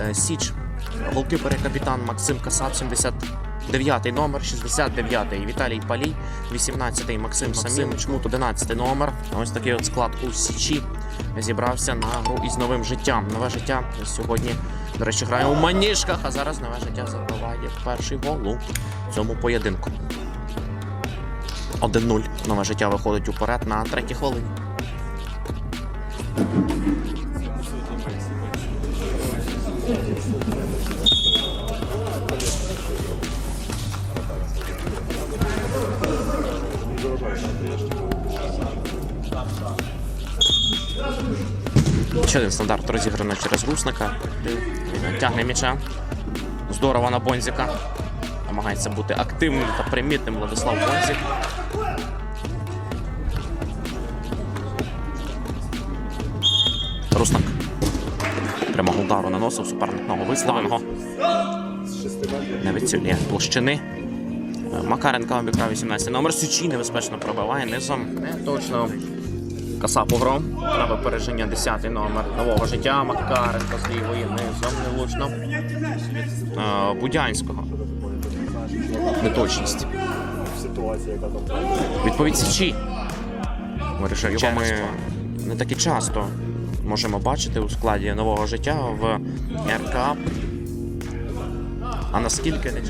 е, Січ. Голкіпер і капітан Максим Касап, 79 номер, 69-й Віталій Палій, 18-й Максим Самін, Чмут, 11 номер. Ось такий от склад у Січі зібрався на гру із новим життям. Нове життя сьогодні, до речі, грає у маніжках, а зараз нове життя забиває перший гол у цьому поєдинку. 1-0. Нове життя виходить уперед на третій хвилині. Ще один стандарт розіграно через Русника. Тягне м'яча. Здорово на Бонзіка. Намагається бути активним та примітним Владислав Бонзік. Прямого удару наносив суперник ногу виставленого. Не відцілює площини. Макаренко обіграв 18 номер. Сючі небезпечно пробиває низом. Не точно. Каса погром. Треба переження 10 номер нового життя. Макаренко з лівої низом невлучно. Е, Будянського. Неточність. ситуація, яка там Відповідь Січі. Вирішив, ми не так і часто можемо бачити у складі нового життя в РК. А наскільки не.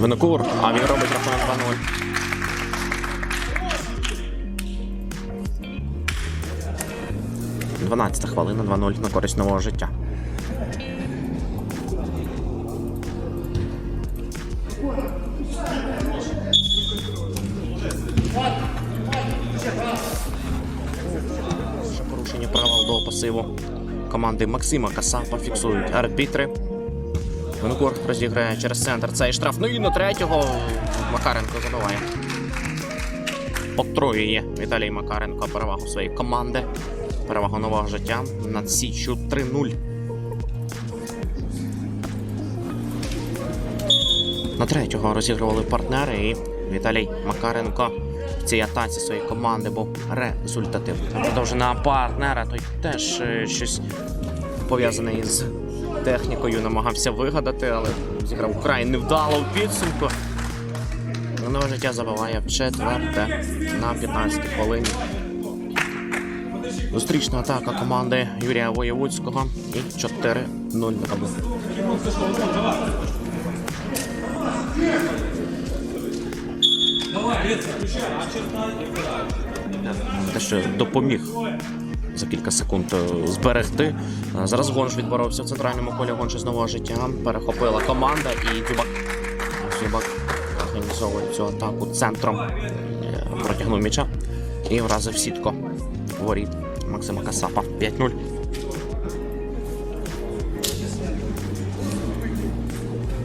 Винокур, а він робить рахунок 2-0. 12 хвилина, 2-0 на користь нового життя. Пасиву команди Максима Касапа фіксують арбітри. Винокур розіграє через центр цей штраф. Ну і на третього Макаренко забиває. Потроює Віталій Макаренко перевагу своєї команди. Перевагу нового життя над Січчю 3-0. На третього розігрували партнери і Віталій Макаренко в цій атаці своєї команди був результативним. Продовжена партнера, той теж е, щось пов'язане із технікою намагався вигадати, але зіграв вкрай невдало в підсумку. Нове життя забиває в четверте на 15 хвилині. Зустрічна атака команди Юрія Воєвудського і 4-0 на табло. Те, що допоміг за кілька секунд е, зберегти. Е, Зараз Гонж відборовся в центральному полі Гонж з нового життя. Перехопила команда і Дзюбак. Дзюбак організовує цю атаку центром. Е, Протягнув м'яча і вразив сітко воріт Максима Касапа. 5-0.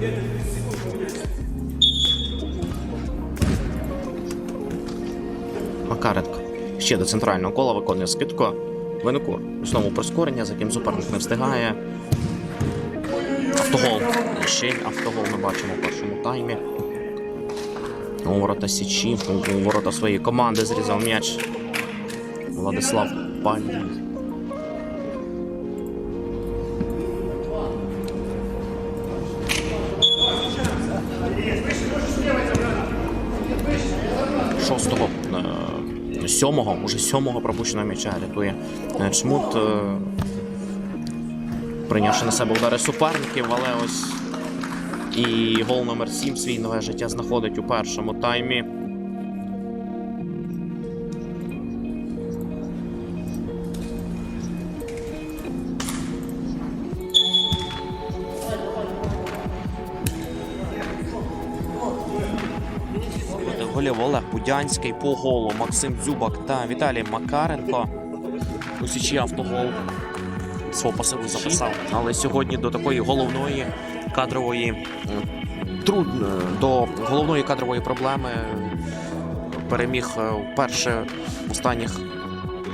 Макаренко. Ще до центрального кола виконує скидку. Винокур. Знову прискорення, за яким суперник не встигає. Автогол. Ще автогол ми бачимо у першому таймі. У ворота Січі, у ворота своєї команди зрізав м'яч. Владислав Палій. Шостого е, сьомого, уже сьомого пропущеного м'яча рятує е, Чмут, е, прийнявши на себе удари суперників, але ось і гол номер 7 свій нове життя знаходить у першому таймі. Голів Олег Будянський по голу Максим Дзюбак та Віталій Макаренко. У Січі автогол свого пасиву записав. Але сьогодні до такої головної кадрової м, труд до головної кадрової проблеми переміг е, вперше в останніх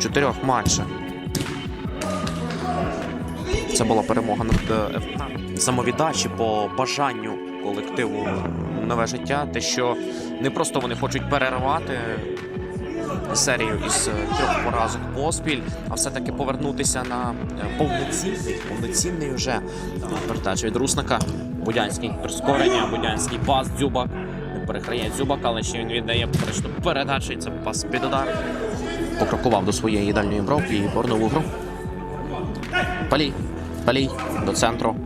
чотирьох матчах. Це була перемога над е, самовіддачі по бажанню колективу нове життя. Те, що не просто вони хочуть перервати серію із е, трьох поразок поспіль, а все-таки повернутися на е, повноцінний, повноцінний вже е, передача від Русника. Будянський прискорення, Будянський пас, Дзюбак. Не переграє Дзюбак, але ще він віддає практично передачу. і Це пас під удар. Покрокував до своєї дальньої бровки і повернув гру. Палій. Палій до центру.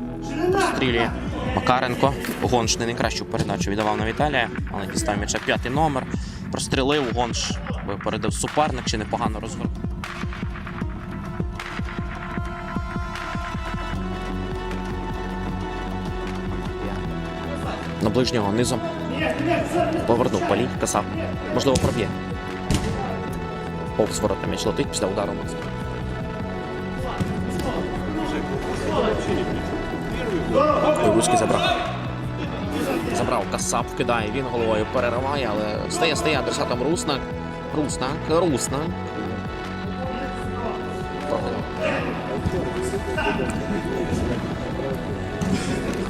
Прострілює. Макаренко. Гонш не найкращу передачу віддавав на Віталія, але дістав м'яча п'ятий номер. Прострілив, Гонш випередив суперник чи непогано розгорнув. На ближнього низом. Повернув палій, касав. Можливо, проб'є. Повз ворота м'яч летить після удару Макса. Войвуцький забрав. Забрав Касап, вкидає, він головою перериває, але стає, стає адресатом Руснак. Руснак, Руснак.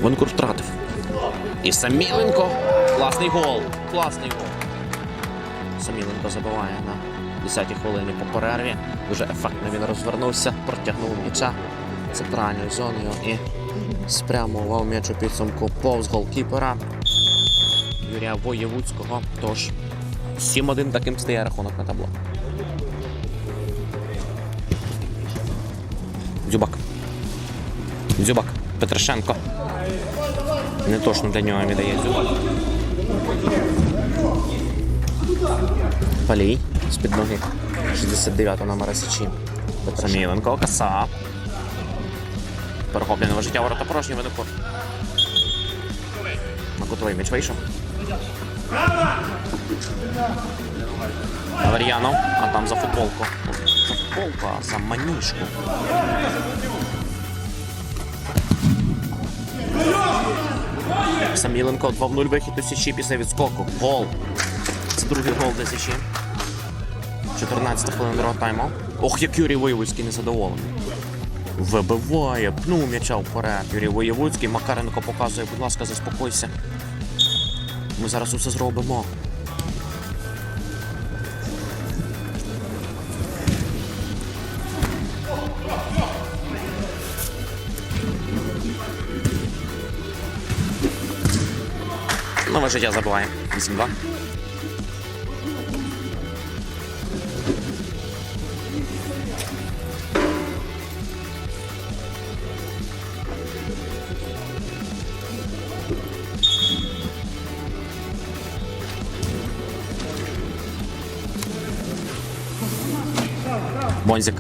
Вонкур втратив. І Саміленко. Класний гол. Класний гол. Саміленко забиває на 10-й хвилині по перерві. Дуже ефектно він розвернувся, протягнув м'яча центральною зоною і спрямував м'яч у підсумку повз голкіпера Юрія Воєвудського. Тож 7-1 таким стає рахунок на табло. Дзюбак. Дзюбак. Петришенко. Не точно для нього віддає Дзюбак. Палій з-під ноги 69 номера Січі. Саміленко, Касап. Перехопленого життя ворота порожні винику. На кутовий м'яч вийшов. Вар'янов, а там за футболку. За футболку, а за маніжку. Саміленко 2-0 вихід у Січі після відскоку. Гол. Це другий гол для Січі. 14 хвилин другого тайму. Ох, як Юрій Воєвицький незадоволений. Вибиває, пнув м'яча вперед. Юрій Воєвудський, Макаренко показує, будь ласка, заспокойся. Ми зараз усе зробимо. Нове життя забиває. 8-2. Бонзик.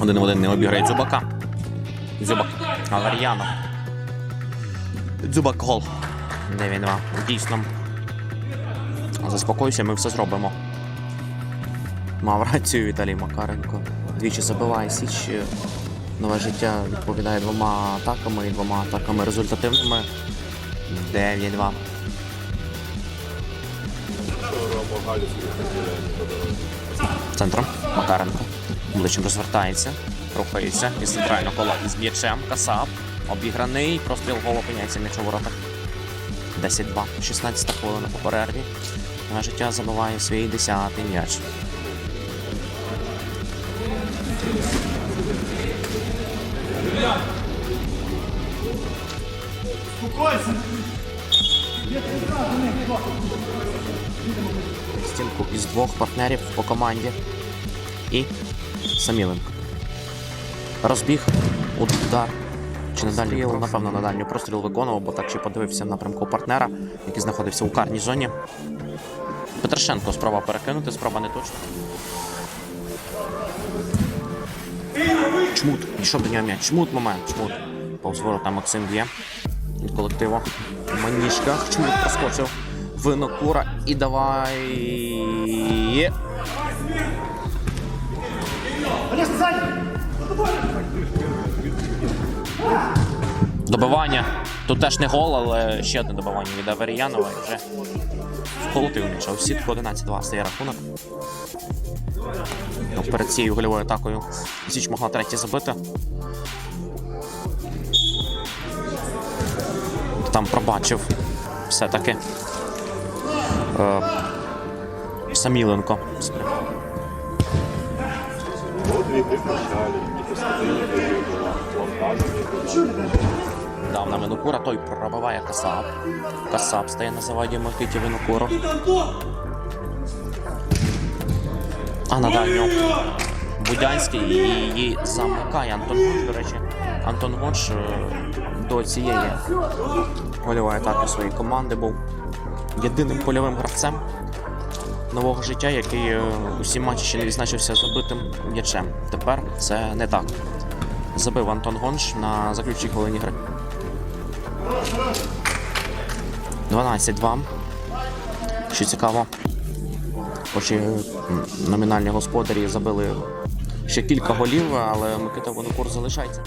Один в один не обіграє Дзюбака. Дзюбак. Авер'янов. Дзюбак гол. 9-2. Дійсно. Заспокойся, ми все зробимо. Мав рацію Віталій Макаренко. Двічі забиває Січ. Нове життя відповідає двома атаками і двома атаками результативними. 9-2. Центром Макаренко. Обличчям розвертається, рухається із центрального кола із м'ячем. Касап. Обіграний. Простріл гол опиняється м'яч у воротах. 10-2. 16 хвилина по перерві. На життя забиває свій 10-й м'яч. Стінку із двох партнерів по команді. І Саміленко. Розбіг. Удар. Чи на дальній, напевно, на дальній простріл виконував, бо так ще подивився в напрямку партнера, який знаходився у карній зоні. Петрашенко спроба перекинути, спроба не точна. Чмут. Йшов до нього м'яч. Чмут момент. Чмут. Повз ворота Максим б'є. Від колективу. Маніжка. Чмут проскочив. Винокура. І давай. Добивання. Тут теж не гол, але ще одне добивання від Аверіянова і вже вколотив м'яча. У сітку 11-2 стає рахунок. Ну, Перед цією гольовою атакою Січ могла третє забити. Там пробачив все-таки. Плантажні. Дав на Винокура, той пробиває Касап. Касап стає на заваді Микиті Винокуру. А на дальню Будянський її замикає Антон Гонч. До речі, Антон Гонч е, до цієї гольової атаки своєї команди був єдиним польовим гравцем нового життя, який е, усі матчі ще не відзначився забитим м'ячем. Тепер це не так. Забив Антон Гонч на заключній хвилині гри. 12-2. Що цікаво, хоч і номінальні господарі забили ще кілька голів, але Микита Винокур залишається.